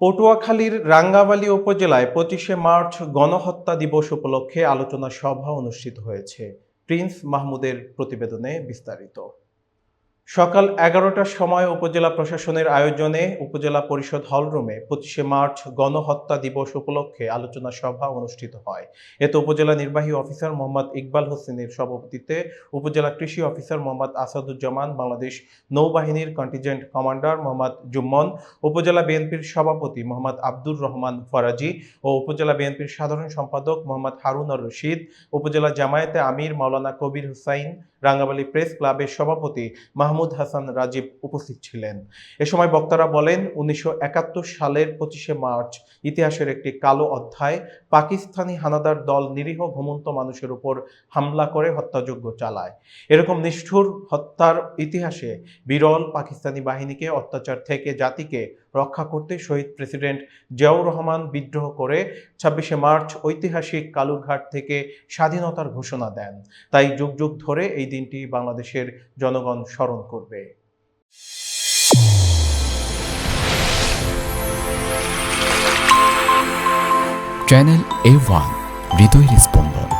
পটুয়াখালীর রাঙ্গাবালী উপজেলায় পঁচিশে মার্চ গণহত্যা দিবস উপলক্ষে আলোচনা সভা অনুষ্ঠিত হয়েছে। প্রিন্স মাহমুদের প্রতিবেদনে বিস্তারিত। সকাল এগারোটার সময় উপজেলা প্রশাসনের আয়োজনে উপজেলা পরিষদ হলরুমে পঁচিশে মার্চ গণহত্যা দিবস উপলক্ষে আলোচনা সভা অনুষ্ঠিত হয়। এতে উপজেলা নির্বাহী অফিসার মোহাম্মদ ইকবাল হোসেনের সভাপতিত্বে উপজেলা কৃষি অফিসার মোহাম্মদ আসাদুজ্জামান, বাংলাদেশ নৌবাহিনীর কন্টিজেন্ট কমান্ডার মোহাম্মদ জুম্মন, উপজেলা বিএনপির সভাপতি মোহাম্মদ আব্দুর রহমান ফরাজি ও উপজেলা বিএনপির সাধারণ সম্পাদক মোহাম্মদ হারুন আর রশিদ, উপজেলা জামায়াতে আমির মাওলানা কবির হুসাইন রাঙ্গাবালী প্রেস ক্লাবের সভাপতি মাহমুদ হাসান রাজীব উপস্থিত ছিলেন। এ সময় বক্তারা বলেন, উনিশশো সালের পঁচিশে মার্চ ইতিহাসের একটি কালো অধ্যায় পাকিস্তানি হানাদার দল নিরীহ ঘুমন্ত মানুষের উপর হামলা করে হত্যাযজ্ঞ চালায়। এরকম নিষ্ঠুর হত্যার ইতিহাসে বিরল পাকিস্তানি বাহিনীকে অত্যাচার থেকে জাতিকে রক্ষা করতে শহীদ প্রেসিডেন্ট জিয়াউর রহমান বিদ্রোহ করে ছাব্বিশে মার্চ ঐতিহাসিক কালুরঘাট থেকে স্বাধীনতার ঘোষণা দেন। তাই যুগ যুগ ধরে এই দিনটি বাংলাদেশের জনগণ স্মরণ করবে। চ্যানেল এ ওয়ান, হৃদয়ের স্পন্দন।